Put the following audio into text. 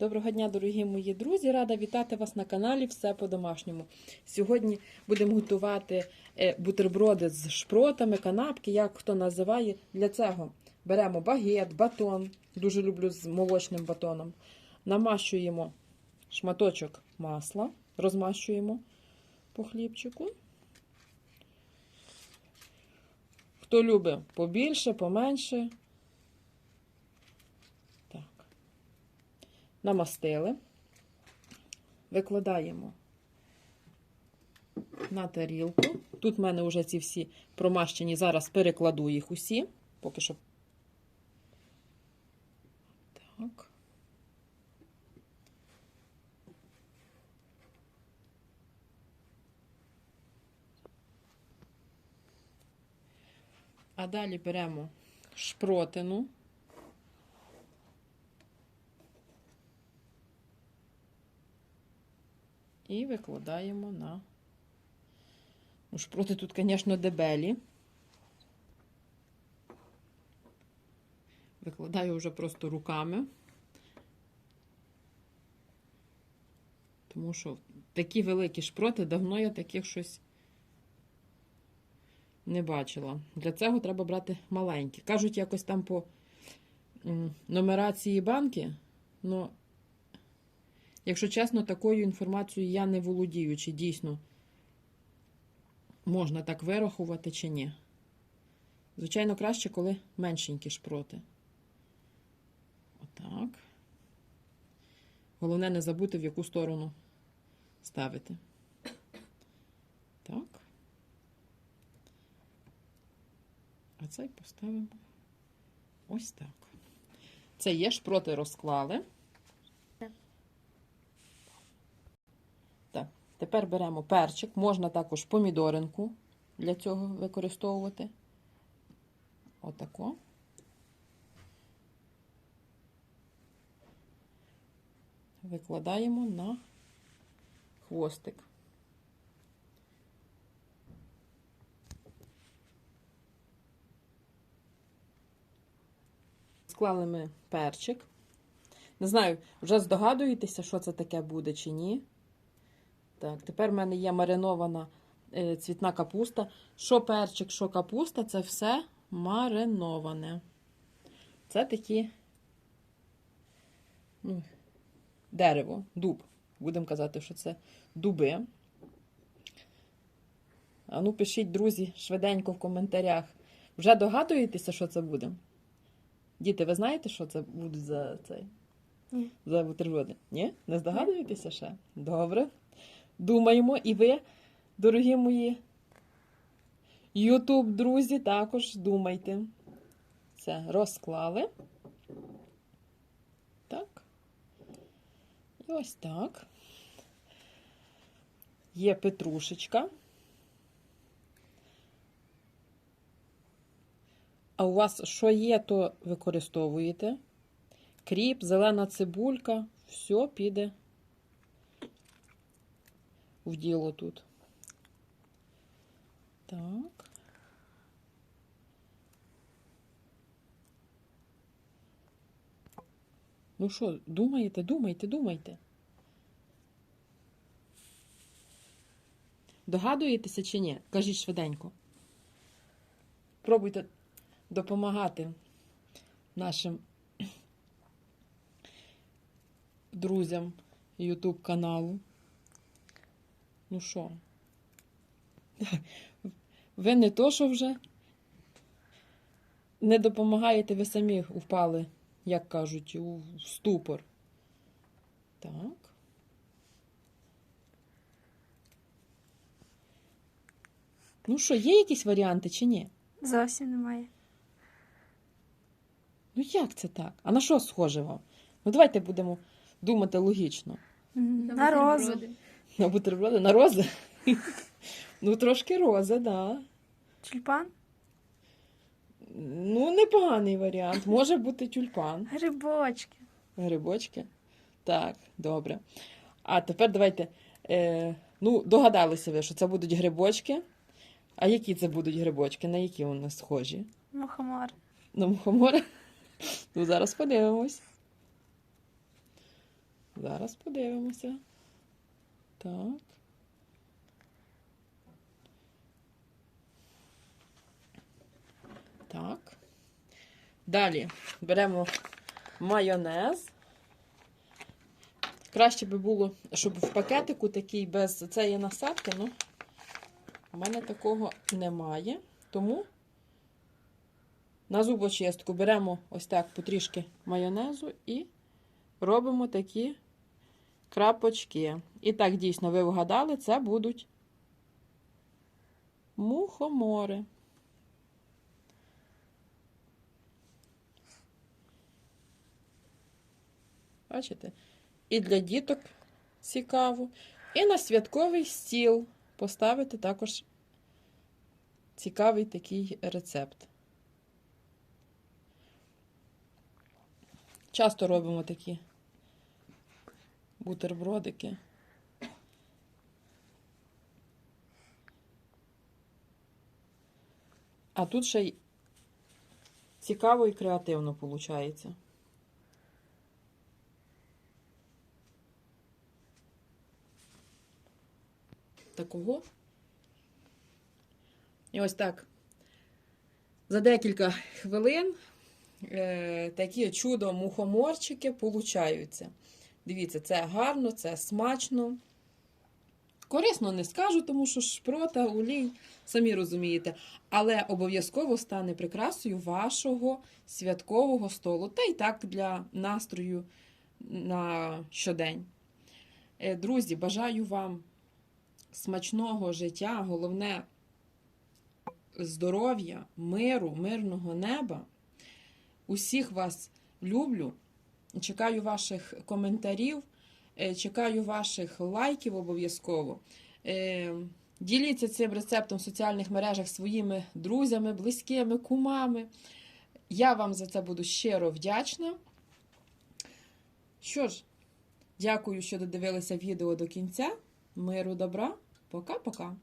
Доброго дня, дорогі мої друзі! Рада вітати вас на каналі Все по-домашньому. Сьогодні будемо готувати е, бутерброди з шпротами, канапки, як хто називає. Для цього беремо багет, батон. Дуже люблю з молочним батоном. Намащуємо шматочок масла, розмащуємо по хлібчику. Хто любить побільше, поменше. Так. Намастили. Викладаємо на тарілку. Тут в мене вже ці всі промащені. Зараз перекладу їх усі. Поки що. Так. А далі беремо шпротину. І викладаємо на. Ну, шпроти тут, звісно, дебелі. Викладаю вже просто руками. Тому що такі великі шпроти, давно я таких щось не бачила. Для цього треба брати маленькі. Кажуть, якось там по м, нумерації банки, але, якщо чесно, такою інформацією я не володію, чи дійсно можна так вирахувати, чи ні. Звичайно, краще, коли меншенькі шпроти. Отак. Головне не забути, в яку сторону ставити. Так. А цей поставимо ось так. Це є шпроти розклали. Так. Так. Тепер беремо перчик. Можна також помідоринку для цього використовувати. Отако. Викладаємо на хвостик. Склали ми перчик. Не знаю, вже здогадуєтеся, що це таке буде чи ні. Так, тепер в мене є маринована е, цвітна капуста. Що перчик, що капуста, це все мариноване. Це такі ну, дерево, дуб. Будемо казати, що це дуби. А ну, пишіть, друзі, швиденько в коментарях. Вже догадуєтеся, що це буде? Діти, ви знаєте, що це будуть за цей? Ні. За бутерброди? Ні? Не здогадуєтеся ще? Добре. Думаємо, і ви, дорогі мої Ютуб, друзі, також думайте. Це розклали. Так. І ось так. Є петрушечка. А у вас що є, то використовуєте. Кріп, зелена цибулька, все піде в діло тут. Так. Ну що, думаєте, думайте, думайте. Догадуєтеся чи ні? Кажіть швиденько. Пробуйте допомагати нашим друзям YouTube каналу. Ну що? Ви не то, що вже не допомагаєте, ви самі впали, як кажуть, у ступор. Так. Ну що, є якісь варіанти чи ні? Зовсім немає. Ну як це так? А на що схоже вам? Ну давайте будемо думати логічно. На розу. На бутерброди? На рози? Ну, трошки рози, да. Тюльпан. Ну, непоганий варіант. Може бути тюльпан. Грибочки. Грибочки. Так, добре. А тепер давайте. Е, ну, догадалися ви, що це будуть грибочки. А які це будуть грибочки? На які вони схожі? Мухомор. На мухомора? Ну, зараз подивимось. Зараз подивимося. Так. Так. Далі беремо майонез. Краще би було, щоб в пакетику такий без цієї насадки, ну, у мене такого немає. Тому на зубочистку беремо ось так потрішки майонезу і робимо такі крапочки. І так, дійсно, ви вгадали, це будуть мухомори. Бачите? І для діток цікаво. І на святковий стіл поставити також цікавий такий рецепт. Часто робимо такі бутербродики. А тут ще й цікаво і креативно виходить. Такого. І ось так. За декілька хвилин е, такі чудо мухоморчики получаються. Дивіться, це гарно, це смачно. Корисно не скажу, тому що шпрота, олій, самі розумієте, але обов'язково стане прикрасою вашого святкового столу. Та й так для настрою на щодень. Е, Друзі, бажаю вам смачного життя, головне здоров'я, миру, мирного неба. Усіх вас люблю. Чекаю ваших коментарів, е, чекаю ваших лайків обов'язково. Е, Діліться цим рецептом в соціальних мережах своїми друзями, близькими, кумами. Я вам за це буду щиро вдячна. Що ж, дякую, що додивилися відео до кінця. Миру, добра. Пока-пока.